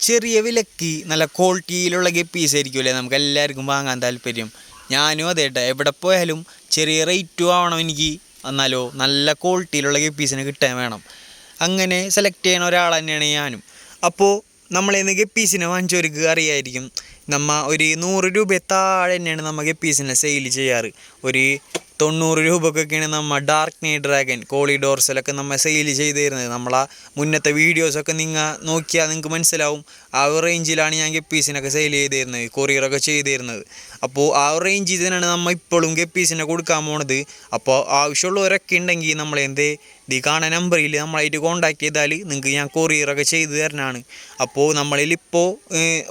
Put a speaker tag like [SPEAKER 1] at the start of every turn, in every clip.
[SPEAKER 1] ചെറിയ വിലക്ക് നല്ല ക്വാളിറ്റിയിലുള്ള ഗപ്പീസ് ആയിരിക്കുമല്ലേ? നമുക്ക് എല്ലാവർക്കും വാങ്ങാൻ താല്പര്യം. ഞാനും അതെ കേട്ടോ എവിടെ പോയാലും ചെറിയ റേറ്റും ആവണം എനിക്ക്. എന്നാലോ നല്ല ക്വാളിറ്റിയിലുള്ള ഗപ്പീസിനെ കിട്ടാൻ വേണം. അങ്ങനെ സെലക്ട് ചെയ്യണ ഒരാൾ തന്നെയാണ് ഞാനും. അപ്പോൾ നമ്മളേന്ന് ഗപ്പീസിനെ വാങ്ങിച്ചവർക്ക് അറിയായിരിക്കും. നമ്മ ഒരു നൂറ് രൂപ താഴെ തന്നെയാണ് നമ്മൾ ഗപ്പീസിനെ സെയിൽ ചെയ്യാറ്. ഒരു തൊണ്ണൂറ് രൂപക്കൊക്കെയാണ് നമ്മൾ ഡാർക്ക് നൈറ്റ് ഡ്രാഗൻ കോളിഡോർസിലൊക്കെ നമ്മൾ സെയിൽ ചെയ്ത് തരുന്നത് നമ്മളാ മുന്നത്തെ വീഡിയോസൊക്കെ നിങ്ങൾ നോക്കിയാൽ നിങ്ങൾക്ക് മനസ്സിലാവും. ആ ഒരു റേഞ്ചിലാണ് ഞാൻ ഗപ്പീസിനൊക്കെ സെയിൽ ചെയ്ത് തരുന്നത് കൊറിയറൊക്കെ ചെയ്ത് തരുന്നത് അപ്പോൾ ആ ഒരു റേഞ്ചിൽ തന്നെയാണ് നമ്മൾ ഇപ്പോഴും ഗപ്പീസിനെ കൊടുക്കാൻ പോണത്. അപ്പോൾ ആവശ്യമുള്ളവരൊക്കെ ഉണ്ടെങ്കിൽ നമ്മൾ എന്തേ ഈ നമ്പറിൽ നമ്മളായിട്ട് കോൺടാക്ട് ചെയ്താൽ നിങ്ങൾക്ക് ഞാൻ കൊറിയറൊക്കെ ചെയ്ത് തരണമാണ് അപ്പോൾ നമ്മളിൽ ഇപ്പോൾ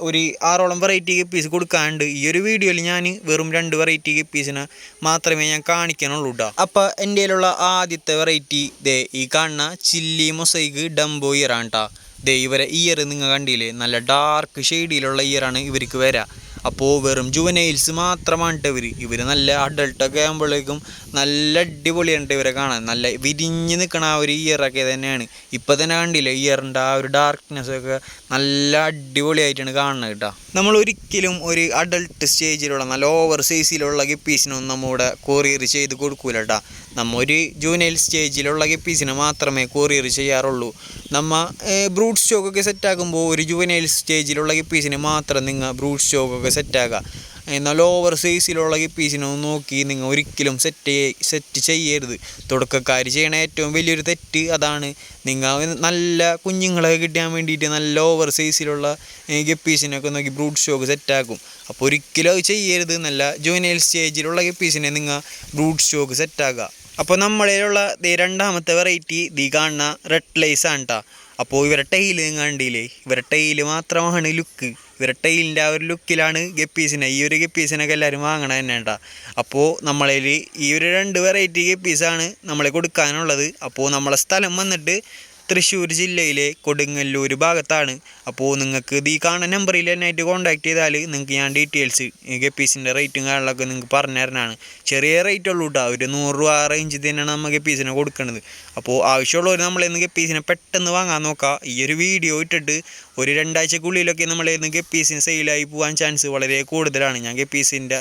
[SPEAKER 1] ഒരു ആറോളം വെറൈറ്റി പീസ് കൊടുക്കാണ്ട് ഈ ഒരു വീഡിയോയിൽ ഞാൻ വെറും രണ്ട് വെറൈറ്റി പീസിനെ മാത്രമേ ഞാൻ കാണിക്കാനുള്ളൂ കേട്ടോ അപ്പോൾ എന്റെ ആദ്യത്തെ വെറൈറ്റി ദേ ഈ കാണുന്ന ചില്ലി മൊസൈക്ക് ഡംബോ ഇയറാണ് കേട്ടോ ദേ ഇവരെ ഇയർ നിങ്ങൾ കണ്ടില്ലേ? നല്ല ഡാർക്ക് ഷെയ്ഡിലുള്ള ഇയറാണ് ഇവർക്ക് വരിക അപ്പോൾ വെറും ജുവനൈൽസ് മാത്രമാണ് ഇവർ ഇവർ നല്ല അഡൾട്ടൊക്കെ ആകുമ്പോഴേക്കും നല്ല അടിപൊളിയാണ് ഇവരെ കാണാൻ. നല്ല വിരിഞ്ഞ് നിൽക്കണ ആ ഒരു ഇയറൊക്കെ തന്നെയാണ്. ഇപ്പം തന്നെ കണ്ടില്ല ഇയറിന്റെ ആ ഒരു ഡാർക്ക്നെസ് ഒക്കെ നല്ല അടിപൊളിയായിട്ടാണ് കാണുന്നത് കേട്ടോ നമ്മൾ ഒരിക്കലും ഒരു അഡൾട്ട് സ്റ്റേജിലുള്ള നല്ല ഓവർ സൈസിലുള്ള ഗപ്പീസിനൊന്നും നമ്മുടെ കൊറിയർ ചെയ്ത് കൊടുക്കൂല കേട്ടോ നമ്മ ഒരു ജൂനൈൽ സ്റ്റേജിലുള്ള ഗപ്പീസിനെ മാത്രമേ കൊറിയർ ചെയ്യാറുള്ളൂ. നമ്മ ബ്രൂട്ട് സ്റ്റോക്കൊക്കെ സെറ്റാക്കുമ്പോൾ ഒരു ജൂനൈൽ സ്റ്റേജിലുള്ള ഗപ്പീസിനെ മാത്രം നിങ്ങൾ ബ്രൂട്ട് സ്റ്റോക്കൊക്കെ സെറ്റാക്കുക എന്നാൽ ഓവർ സൈസിലുള്ള ഗപ്പീസിനൊന്നും നോക്കി നിങ്ങൾ ഒരിക്കലും സെറ്റ് സെറ്റ് ചെയ്യരുത്. തുടക്കക്കാർ ചെയ്യണ ഏറ്റവും വലിയൊരു തെറ്റ് അതാണ്. നിങ്ങൾ നല്ല കുഞ്ഞുങ്ങളെ കിട്ടാൻ വേണ്ടിയിട്ട് നല്ല ഓവർ സൈസിലുള്ള ഗപ്പീസിനൊക്കെ നോക്കി ബ്രൂട്ട് സ്റ്റോക്ക് സെറ്റാക്കും അപ്പോൾ ഒരിക്കലും അത് ചെയ്യരുത് നല്ല ജൂനിയൽ സ്റ്റേജിലുള്ള ഗപ്പീസിനെ നിങ്ങൾ ബ്രൂട്ട് സ്റ്റോക്ക് സെറ്റാക്കുക അപ്പോൾ നമ്മളിലുള്ള രണ്ടാമത്തെ വെറൈറ്റി ദി കാണുന്ന റെഡ് ലൈസ് ആണ് കേട്ടോ അപ്പോൾ ഇവരെ നിങ്ങൾ കണ്ടില്ലേ ഇവരെ ടൈൽ മാത്രമാണ് ലുക്ക്. ഇവരെ ടൈലിന്റെ ആ ഒരു ലുക്കിലാണ് ഗപ്പീസിനെ. ഈ ഒരു ഗപ്പീസിനൊക്കെ എല്ലാവരും വാങ്ങണ തന്നെ കേട്ടോ അപ്പോൾ നമ്മളിൽ ഈ ഒരു രണ്ട് വെറൈറ്റി ഗപ്പീസാണ് നമ്മളെ കൊടുക്കാനുള്ളത്. അപ്പോൾ നമ്മളെ സ്ഥലം വന്നിട്ട് തൃശ്ശൂർ ജില്ലയിലെ കൊടുങ്ങല്ലൂർ ഭാഗത്താണ്. അപ്പോൾ നിങ്ങൾക്ക് ഇത് ഈ കാണുന്ന നമ്പറിൽ എന്നായിട്ട് കോൺടാക്ട് ചെയ്താൽ നിങ്ങൾക്ക് ഞാൻ ഡീറ്റെയിൽസ് ഗപ്പീസിന്റെ റേറ്റും കാര്യങ്ങളൊക്കെ നിങ്ങൾക്ക് പറഞ്ഞു തരാനാണ് ചെറിയ റേറ്റ് ഉള്ളൂ കേട്ടോ ഒരു നൂറ് രൂപ റേഞ്ചിൽ തന്നെയാണ് നമ്മൾ ഗപ്പീസിനെ കൊടുക്കുന്നത് അപ്പോൾ ആവശ്യമുള്ളവർ നമ്മളിന്ന് ഗപ്പീസിനെ പെട്ടെന്ന് വാങ്ങാൻ നോക്കുക ഈ ഒരു വീഡിയോ ഇട്ടിട്ട് ഒരു രണ്ടാഴ്ചക്കുള്ളിലൊക്കെ നമ്മളിന്ന് ഗപ്പീസിന് സെയിലായി പോകാൻ ചാൻസ് വളരെ കൂടുതലാണ്. ഞാൻ ഗപ്പീസിന്റെ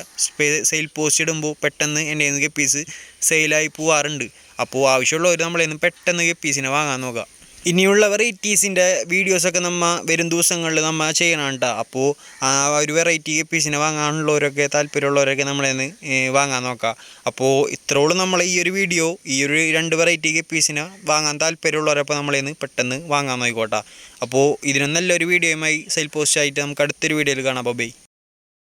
[SPEAKER 1] സെയിൽ പോസ്റ്റ് ഇടുമ്പോൾ പെട്ടെന്ന് എന്റെ ഗപ്പീസ് സെയിലായി പോവാറുണ്ട്. അപ്പോൾ ആവശ്യമുള്ളവർ നമ്മളിന്ന് പെട്ടെന്ന് ഗപ്പീസിനെ വാങ്ങാൻ നോക്കുക ഇനിയുള്ള വെറൈറ്റീസിന്റെ വീഡിയോസൊക്കെ നമ്മൾ വരും ദിവസങ്ങളിൽ നമ്മൾ ചെയ്യണം കേട്ടോ അപ്പോൾ ആ ഒരു വെറൈറ്റി പീസിനെ വാങ്ങാനുള്ളവരൊക്കെ താല്പര്യമുള്ളവരൊക്കെ നമ്മളെന്ന് വാങ്ങാൻ നോക്കാം. അപ്പോൾ ഇത്രോളം നമ്മൾ ഈ ഒരു വീഡിയോ ഈ ഒരു രണ്ട് വെറൈറ്റി പീസിനെ വാങ്ങാൻ താല്പര്യമുള്ളവരപ്പോൾ നമ്മളെന്ന് പെട്ടെന്ന് വാങ്ങാൻ നോക്കിക്കോട്ടെ. അപ്പോൾ ഇതിനും നല്ലൊരു വീഡിയോയുമായി സെയിൽ പോസ്റ്റ് ആയിട്ട് നമുക്ക് അടുത്തൊരു വീഡിയോയിൽ കാണാം. അപ്പോൾ ബൈ.